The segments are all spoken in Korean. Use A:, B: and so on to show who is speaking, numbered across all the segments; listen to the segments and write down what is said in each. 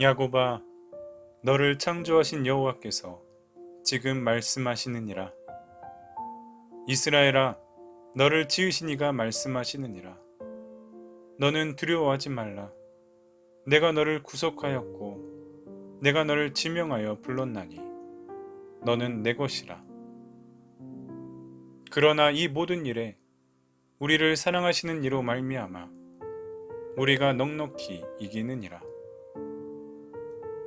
A: 야곱아 너를 창조하신 여호와께서 지금 말씀하시느니라. 이스라엘아 너를 지으신 이가 말씀하시느니라. 너는 두려워하지 말라. 내가 너를 구속하였고 내가 너를 지명하여 불렀나니 너는 내 것이라. 그러나 이 모든 일에 우리를 사랑하시는 이로 말미암아 우리가 넉넉히 이기느니라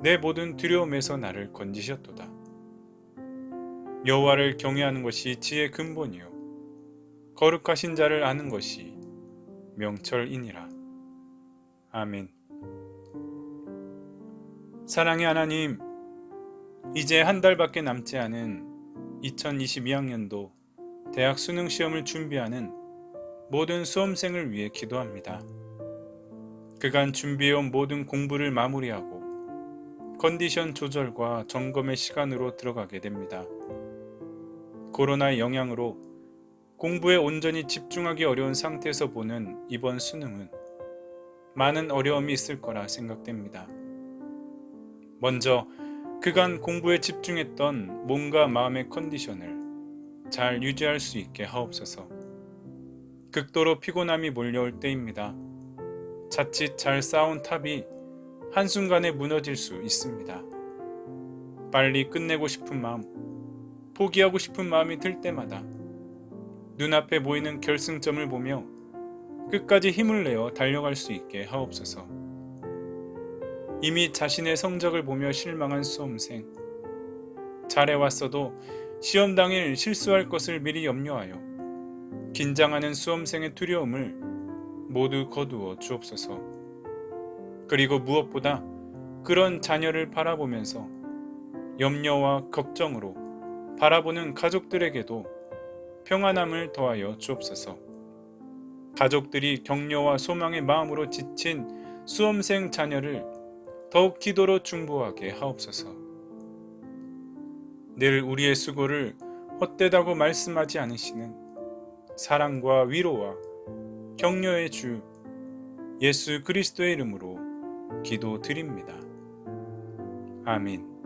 A: 내 모든 두려움에서 나를 건지셨도다. 여호와를 경외하는 것이 지혜의 근본이요 거룩하신 자를 아는 것이 명철이니라. 아멘. 사랑의 하나님, 이제 한 달밖에 남지 않은 2022학년도 대학 수능 시험을 준비하는 모든 수험생을 위해 기도합니다. 그간 준비해온 모든 공부를 마무리하고 컨디션 조절과 점검의 시간으로 들어가게 됩니다. 코로나의 영향으로 공부에 온전히 집중하기 어려운 상태에서 보는 이번 수능은 많은 어려움이 있을 거라 생각됩니다. 먼저 그간 공부에 집중했던 몸과 마음의 컨디션을 잘 유지할 수 있게 하옵소서. 극도로 피곤함이 몰려올 때입니다. 자칫 잘 쌓은 탑이 한순간에 무너질 수 있습니다. 빨리 끝내고 싶은 마음, 포기하고 싶은 마음이 들 때마다 눈앞에 보이는 결승점을 보며 끝까지 힘을 내어 달려갈 수 있게 하옵소서. 이미 자신의 성적을 보며 실망한 수험생. 잘해왔어도 시험 당일 실수할 것을 미리 염려하여 긴장하는 수험생의 두려움을 모두 거두어 주옵소서. 그리고 무엇보다 그런 자녀를 바라보면서 염려와 걱정으로 바라보는 가족들에게도 평안함을 더하여 주옵소서. 가족들이 격려와 소망의 마음으로 지친 수험생 자녀를 더욱 기도로 중보하게 하옵소서. 늘 우리의 수고를 헛되다고 말씀하지 않으시는 사랑과 위로와 격려의 주 예수 그리스도의 이름으로 기도드립니다. 아멘.